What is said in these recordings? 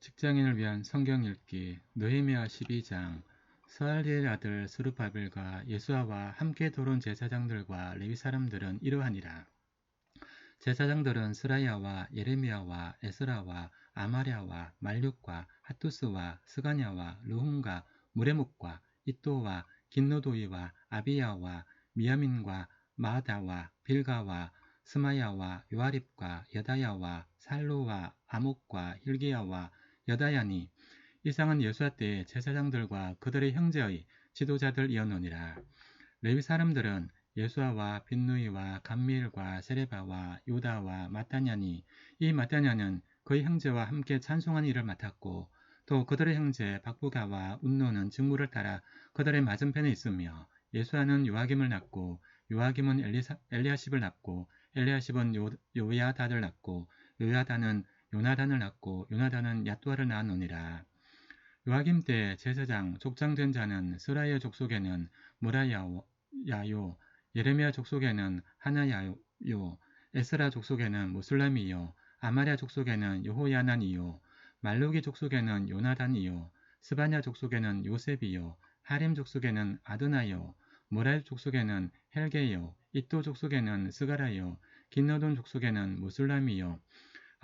직장인을 위한 성경 읽기 느헤미야 12장 스알리엘 아들 스루바벨과 예수아와 함께 도론 제사장들과 레위 사람들은 이러하니라. 제사장들은 스라야와 예레미야와 에스라와 아마랴와 말육과 핫투스와 스가냐와 르훔과 무레묵과 이또와 긴노도이와 아비야와 미야민과 마다와 빌가와 스마야와 요아립과 여다야와 살루와 아목과 힐기야와 여다야니 이상은 예수와 때의 제사장들과 그들의 형제의 지도자들이었느니라. 레위 사람들은 예수아와 빈누이와 감미일과 세레바와 요다와 마타냐니 이 마타냐는 그의 형제와 함께 찬송한 일을 맡았고 또 그들의 형제 박부가와 운노는 직무를 따라 그들의 맞은편에 있으며 예수아는 요아김을 낳고 요아김은 엘리사, 엘리아십을 낳고 엘리아십은 요, 요야다를 낳고 요야다는 요나단을 낳고 요나단은 야뚜아를 낳았느니라. 요아김 때 제사장 족장된 자는 스라이의 족속에는 무라야요, 예레미야 족속에는 하나야요, 에스라 족속에는 무슬람이요, 아마랴 족속에는 여호야난이요, 말루기 족속에는 요나단이요, 스바냐 족속에는 요셉이요, 하림 족속에는 아드나요, 모랄 족속에는 헬게요, 이또 족속에는 스가라요, 긴너돈 족속에는 무슬람이요,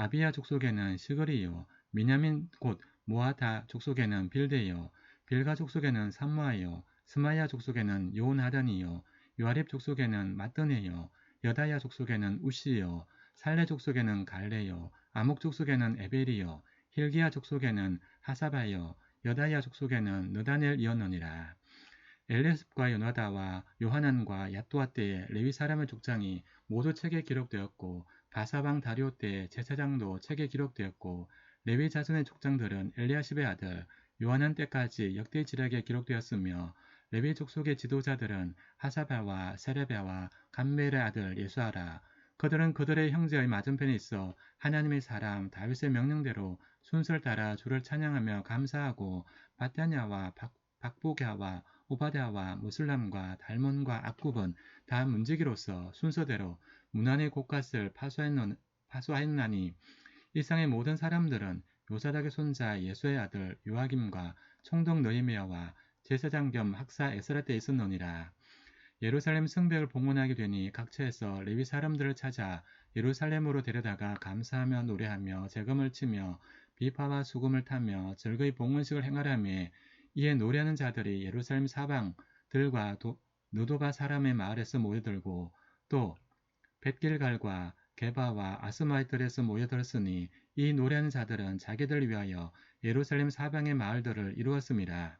아비야 족속에는 시그리요, 미냐민 곧 모아다 족속에는 빌데요, 빌가 족속에는 삼마요, 스마야 족속에는 요온하단이요, 요아립 족속에는 마뜨네요, 여다야 족속에는 우시요, 살레 족속에는 갈레요, 아목 족속에는 에벨이요, 힐기야 족속에는 하사바요, 여다야 족속에는 느다넬이었느니라. 엘레습과 요나다와 요하난과 야토아 때에 레위 사람의 족장이 모두 책에 기록되었고 바사방 다리오 때에 제사장도 책에 기록되었고 레위 자손의 족장들은 엘리아십의 아들 요하난 때까지 역대 지략에 기록되었으며 레위 족속의 지도자들은 하사바와 세레베와 감멜의 아들 예수아라. 그들은 그들의 형제의 맞은편에 있어 하나님의 사람 다윗의 명령대로 순서를 따라 주를 찬양하며 감사하고 바타냐와 박, 박보갸와 오바댜와 무슬람과 달몬과 악굽은 다 문지기로서 순서대로 문안의 곳갓을 파수하였나니 일상의 모든 사람들은 요사닥의 손자 예수의 아들 요아김과 총독 너이메아와 제사장 겸 학사 에스라 때 있었느니라. 예루살렘 성벽을 봉헌하게 되니 각처에서 레위 사람들을 찾아 예루살렘으로 데려다가 감사하며 노래하며 재금을 치며 비파와 수금을 타며 즐거이 봉헌식을 행하라며 이에 노래하는 자들이 예루살렘 사방들과 누도바 사람의 마을에서 모여들고 또 벳길갈과 게바와 아스마이들에서 모여들었으니 이 노래하는 자들은 자기들 위하여 예루살렘 사방의 마을들을 이루었습니다.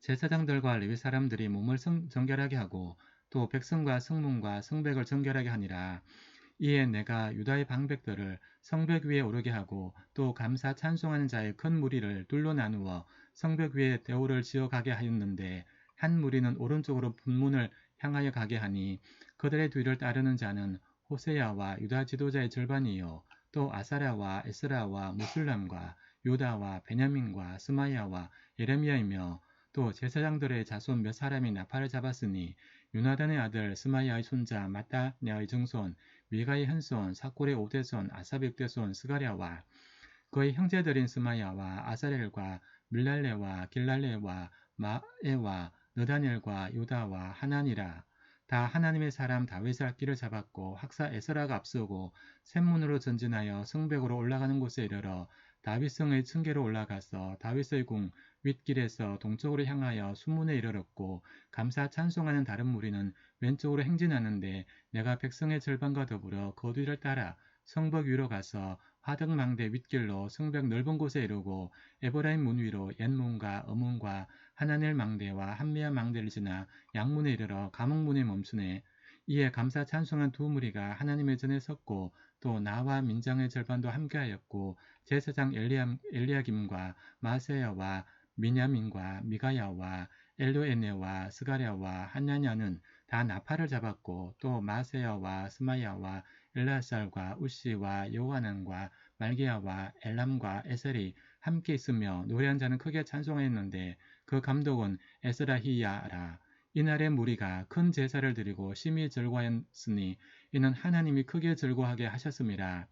제사장들과 레위 사람들이 몸을 성, 정결하게 하고 또 백성과 성문과 성백을 정결하게 하니라. 이에 내가 유다의 방백들을 성벽 위에 오르게 하고 또 감사 찬송하는 자의 큰 무리를 둘로 나누어 성벽 위에 대오를 지어 가게 하였는데 한 무리는 오른쪽으로 분문을 향하여 가게 하니 그들의 뒤를 따르는 자는 호세야와 유다 지도자의 절반이요 또 아사라와 에스라와 무슬람과 유다와 베냐민과 스마야와 예레미야이며 또 제사장들의 자손 몇 사람이 나팔을 잡았으니 유나단의 아들 스마야의 손자 마따냐의 증손 미가의 현손 사골의 오대손 아사비 육대손 스가랴와 그의 형제들인 스마야와 아사렐과 밀랄레와 길랄레와 마에와 느다넬과 유다와 하나니라. 다 하나님의 사람 다윗의 악기를 잡았고 학사 에스라가 앞서고 샘문으로 전진하여 성벽으로 올라가는 곳에 이르러 다윗성의 층계로 올라가서 다윗의 궁 윗길에서 동쪽으로 향하여 수문에 이르렀고 감사 찬송하는 다른 무리는 왼쪽으로 행진하는데 내가 백성의 절반과 더불어 그 뒤를 따라 성벽 위로 가서 화덕망대 윗길로 성벽 넓은 곳에 이르고 에버라임 문 위로 옛문과 어문과 하나넬 망대와 한미야 망대를 지나 양문에 이르러 감옥문에 멈추네. 이에 감사 찬송한 두 무리가 하나님의 전에 섰고 또 나와 민장의 절반도 함께하였고 제사장 엘리야김과 마세야와 미냐민과 미가야와 엘로에네와 스가랴와 한냐냐는 다 나팔을 잡았고 또 마세야와 스마야와 엘라살과 우시와 요하난과 말기야와 엘람과 에셀이 함께 있으며 노래한 자는 크게 찬송했는데 그 감독은 에스라히야라 이날의 무리가 큰 제사를 드리고 심히 즐거워했으니 이는 하나님이 크게 즐거워하게 하셨습니다.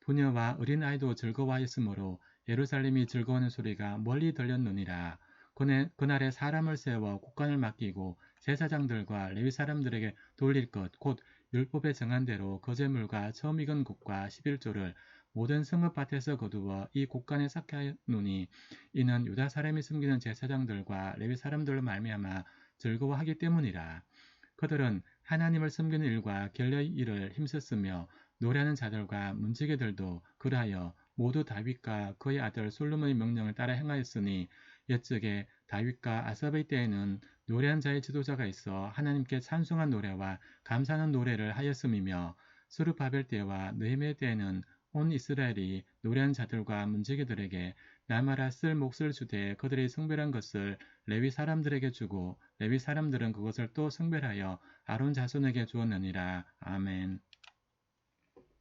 부녀와 어린아이도 즐거워하였으므로 예루살렘이 즐거워하는 소리가 멀리 들렸느니라. 그날- 그날에 사람을 세워 국관을 맡기고 제사장들과 레위 사람들에게 돌릴 것 곧 율법에 정한 대로 거제물과 처음 익은 국과 11조를 모든 성읍 밭에서 거두어 이 곡간에 쌓게 하노니 이는 유다 사람이 섬기는 제사장들과 레위 사람들로 말미암아 즐거워하기 때문이라. 그들은 하나님을 섬기는 일과 결례의 일을 힘썼으며 노래하는 자들과 문지기들도 그러하여 모두 다윗과 그의 아들 솔로몬의 명령을 따라 행하였으니 옛적에 다윗과 아삽의 때에는 노래한 자의 지도자가 있어 하나님께 찬송한 노래와 감사하는 노래를 하였음이며 스루바벨 때와 느헤미야 때에는 온 이스라엘이 노래한 자들과 문지기들에게 나마라 쓸 몫을 주되 그들의 성별한 것을 레위 사람들에게 주고 레위 사람들은 그것을 또 성별하여 아론 자손에게 주었느니라. 아멘.